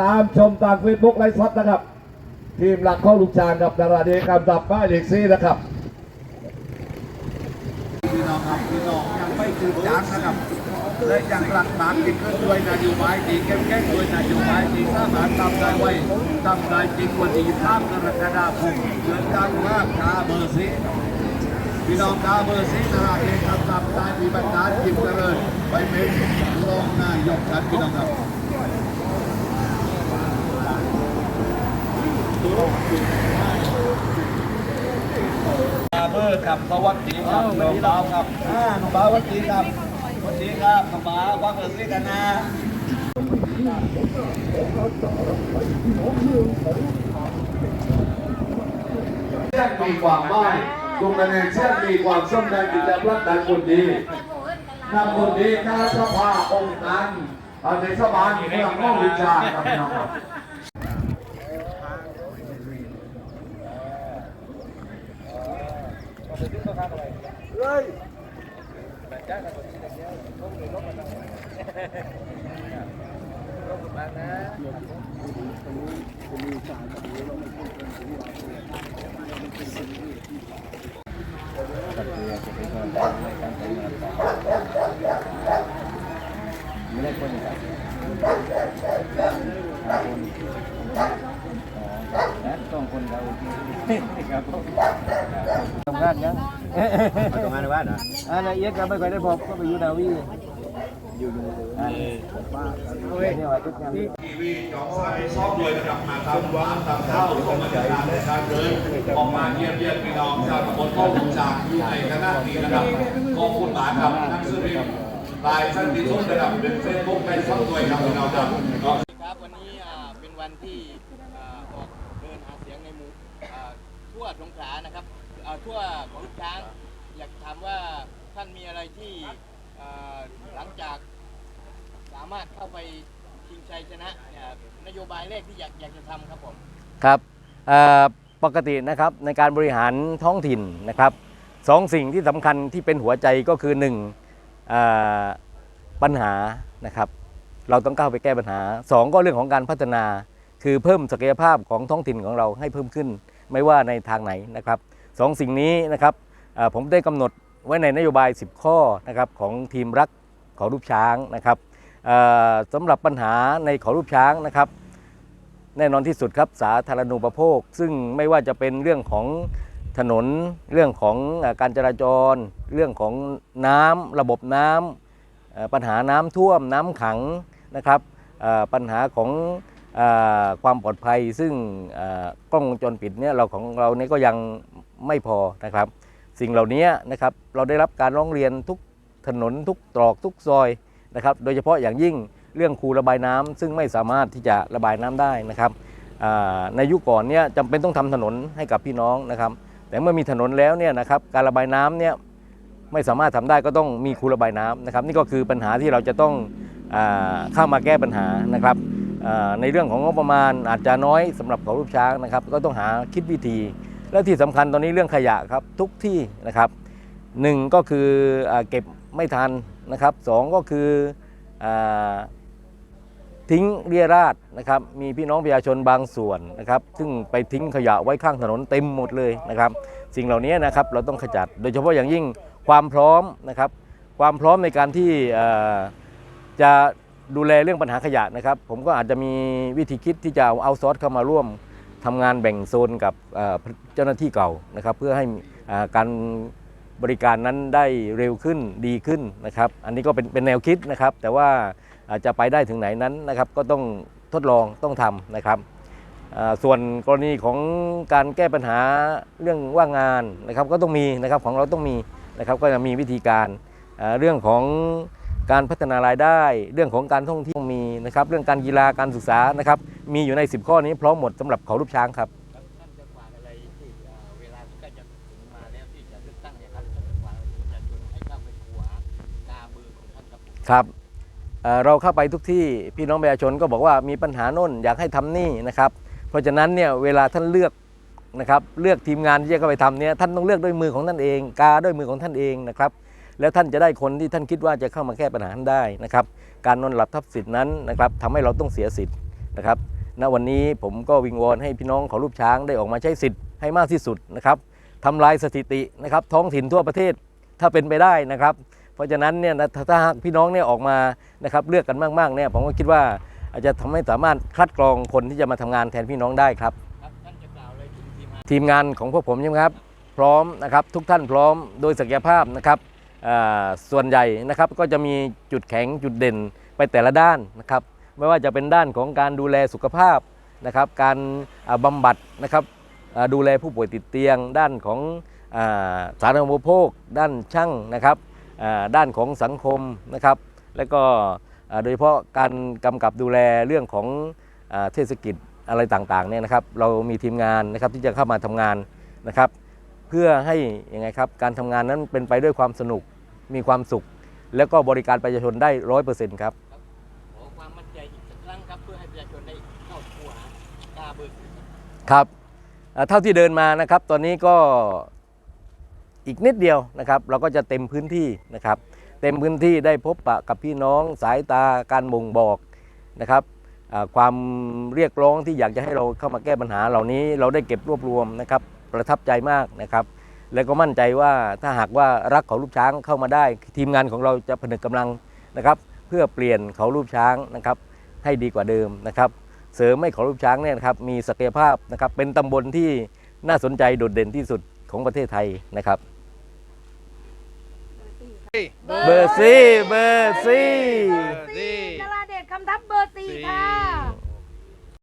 ตามชมทางเฟซบุ๊กไลฟ์สดนะครับ ทีมหลักเข้าลูกชางกับดาราดีกำดับป้ายเด็กซี่นะครับพี่น้องครับพี่น้องยังไม่ตื่นจานนะครับและยังหลักฐานกินขึ้นด้วยนโยบายดีเข้มแข็งด้วยนโยบายดีสามารถทำได้ไว้ทำได้จริงวันที่ข้ามกรกฎาคมเดือนกันว่ากาเบอร์ซี พี่น้องกาวเบอร์ซีนะฮะเองทำตามได้มีบรรดาจิมกันเลยไปเป็นรองนายกครับพี่น้องครับมาเบอร์กับสวัสดีครับน้องบ่าวครับน้องบ่าวสวัสดีครับสวัสดีครับน้องบ่าวว่าเกิดสิกันนะเชื่อมีความหมาย ตรงนั้นเองเชื่อมีความสำคัญที่จะรักษาคนดีนำคนดีข้าสภาองค์นั้นเอาในสบานเมืองเข้าลูกชางครับพี่น้องครับ ทำงานยังทำงานในบ้านเหรออ่าละเอียดก็ไม่ค่อยได้พบก็ไปอยู่นาวี อยู่อ่าเนี่ยว่าทุกอย่างทีวีจองสายซอบเลยนะครับมาตามร้านตามข้าวของบรรยากาศในการเดินออกมาเยี่ยมเยี่ยนพี่น้องชาวตำบลเข้าลูกชางอยู่ในคณะนี้นะครับขอบคุณหลาครับนักสืบลายสั้นที่สุดนะครับเป็นเฟซบุ๊กเป็นช่องด้วยครับพี่น้องครับครับวันนี้เป็นวันที่ออกเดินหาเสียงในหมู่ทั่วสงขลานะครับทั่วของช้างอยากถามว่าท่านมีอะไรที่หลังจาก สามารถเข้าไปชิงชัยชนะอ่านโยบายแรกที่อยากอยากจะทำครับผมครับเอ่อปกตินะครับในการบริหารท้องถิ่นนะครับสองสิ่งที่สำคัญที่เป็นหัวใจก็คือหนึ่งเอ่อปัญหานะครับ เราต้องก้าวไปแก้ปัญหาสองก็เรื่องของการพัฒนา คือเพิ่มศักยภาพของท้องถิ่นของเราให้เพิ่มขึ้น ไม่ว่าในทางไหนนะครับสองสิ่งนี้นะครับเอ่อผมได้กำหนดไว้ในนโยบาย 10 ข้อนะครับของทีมรักของรูปช้างนะครับ สำหรับปัญหาในขอรูปช้างนะครับ แน่นอนที่สุดครับสาธารณูปโภค ซึ่งไม่ว่าจะเป็นเรื่องของถนนเรื่องของการจราจร เรื่องของน้ำระบบน้ำเอ่อปัญหาน้ำท่วมน้ำขังนะครับปัญหาของอความปลอดภัย ซึ่งกล้องวงจรปิดเนี่ยเราของเราเนี่ยก็ยังไม่พอนะครับ สิ่งเหล่านี้นะครับเราได้รับการร้องเรียนทุกถนนทุกตรอกทุกซอย นะครับโดยเฉพาะอย่างยิ่งเรื่องคูระบายน้ำซึ่งไม่สามารถที่จะระบายน้ำได้นะครับในยุคก่อนเนี่ยจำเป็นต้องทำถนนให้กับพี่น้องนะครับแต่เมื่อมีถนนแล้วเนี่ยนะครับการระบายน้ำเนี่ยไม่สามารถทำได้ก็ต้องมีคูระบายน้ำนะครับ นี่ก็คือปัญหาที่เราจะต้องเข้ามาแก้ปัญหานะครับในเรื่องของงบประมาณอาจจะน้อยสำหรับเขารูปช้างนะครับ ก็ต้องหาคิดวิธี และที่สำคัญตอนนี้เรื่องขยะครับทุกที่นะครับหนึ่งก็คืออเก็บไม่ทัน นะครับสองก็คืออทิ้งเรียราดนะครับมีพี่น้องประชาชนบางส่วนนะครับซึ่งไปทิ้งขยะไว้ข้างถนนเต็มหมดเลยนะครับสิ่งเหล่านี้นะครับเราต้องขจัดโดยเฉพาะอย่างยิ่งความพร้อมนะครับความพร้อมในการที่จะดูแลเรื่องปัญหาขยะนะครับ ผมก็อาจจะมีวิธีคิดที่จะเอาซอร์สเข้ามาร่วมทำงานแบ่งโซนกับเจ้าหน้าที่เก่านะครับ เพื่อให้การ บริการนั้นได้เร็วขึ้นดีขึ้นนะครับ อันนี้ก็เป็นเป็นแนวคิดนะครับ แต่ว่าอาจจะไปได้ถึงไหนนั้นนะครับ ก็ต้องทดลองต้องทำนะครับส่วนกรณีของการแก้ปัญหาเรื่องว่างงานนะครับ ก็ต้องมีนะครับของเราต้องมีนะครับ ก็จะมีวิธีการเรื่องของการพัฒนารายได้ เรื่องของการท่องเที่ยวมีนะครับ เรื่องการกีฬาการศึกษานะครับ มีอยู่ใน 10 ข้อนี้พร้อมหมดสำหรับเขารูปช้างครับ ครับเเราเข้าไปทุกที่พี่น้องประชาชนก็บอกว่ามีปัญหาโน่นอยากให้ทำนี่นะครับ เพราะฉะนั้นเนี่ยเวลาท่านเลือกนะครับเลือกทีมงานที่จะเข้าไปทำเนี่ยท่านต้องเลือกด้วยมือของท่านเองกาด้วยมือของท่านเองนะครับแล้วท่านจะได้คนที่ท่านคิดว่าจะเข้ามาแก้ปัญหานั้นได้นะครับการนอนหลับทับสิทธินั้นนะครับทำให้เราต้องเสียสิทธิ์นะครับณวันนี้ผมก็วิงวอนให้พี่น้องของรูปช้างได้ออกมาใช้สิทธิ์ให้มากที่สุดนะครับทำลายสถิตินะครับท้องถิ่นทั่วประเทศถ้าเป็นไปได้นะครับ ราะฉะนั้นเนี่ยนะถ้าถ้าหากพี่น้องเนี่ยออกมานะครับเลือกกันมากๆเนี่ยผมก็คิดว่าอาจจะทำให้สามารถคัดกรองคนที่จะมาทำงานแทนพี่น้องได้ครับครับท่านจะกล่าวอะไรถึงทีมงานทีมงานของพวกผมใช่ไหมครับ พร้อมนะครับทุกท่านพร้อมโดยศักยภาพนะครับอ่าส่วนใหญ่นะครับก็จะมีจุดแข็งจุดเด่นไปแต่ละด้านนะครับไม่ว่าจะเป็นด้านของการดูแลสุขภาพนะครับ การอ่าบำบัดนะครับอ่าดูแลผู้ป่วยติดเตียง ด้านของอ่าสาธารณูปโภค ด้านช่างนะครับอ่า ด้านของสังคมนะครับ แล้วก็อ่าโดยเฉพาะการกำกับดูแลเรื่องของอาเทศกิจอะไรต่างๆเนี่ยนะครับ เรามีทีมงานนะครับที่จะเข้ามาทำงานนะครับ เพื่อให้ยังไงครับการทำงานนั้นเป็นไปด้วยความสนุกมีความสุข แล้วก็บริการประชาชนได้ร้อยเปอร์เซ็นต์ครับขอความมั่นใจอีกสักครั้งครับเพื่อให้ประชาชนได้เข้าคู่หากาเบอร์สี่ครับครับเอ่อเท่าที่เดินมานะครับ ตอนนี้ก็ อีกนิดเดียวนะครับเราก็จะเต็มพื้นที่นะครับ เต็มพื้นที่ได้พบปะกับพี่น้องสายตาการบ่งบอกนะครับความเรียกร้องที่อยากจะให้เราเข้ามาแก้ปัญหาเหล่านี้เราได้เก็บรวบรวมนะครับประทับใจมากนะครับ และก็มั่นใจว่าถ้าหากว่ารักเขารูปช้างเข้ามาได้ ทีมงานของเราจะผนึกกำลังนะครับ เพื่อเปลี่ยนเขารูปช้างนะครับ ให้ดีกว่าเดิมนะครับ เสริมให้เขารูปช้างเนี่ยนะครับมีศักยภาพนะครับเป็นตำบลที่น่าสนใจโดดเด่นที่สุดของประเทศไทยนะครับ เบอร์ซี่ เบอร์ซี่ นราเดชคำทัพเบอร์สี่ค่ะ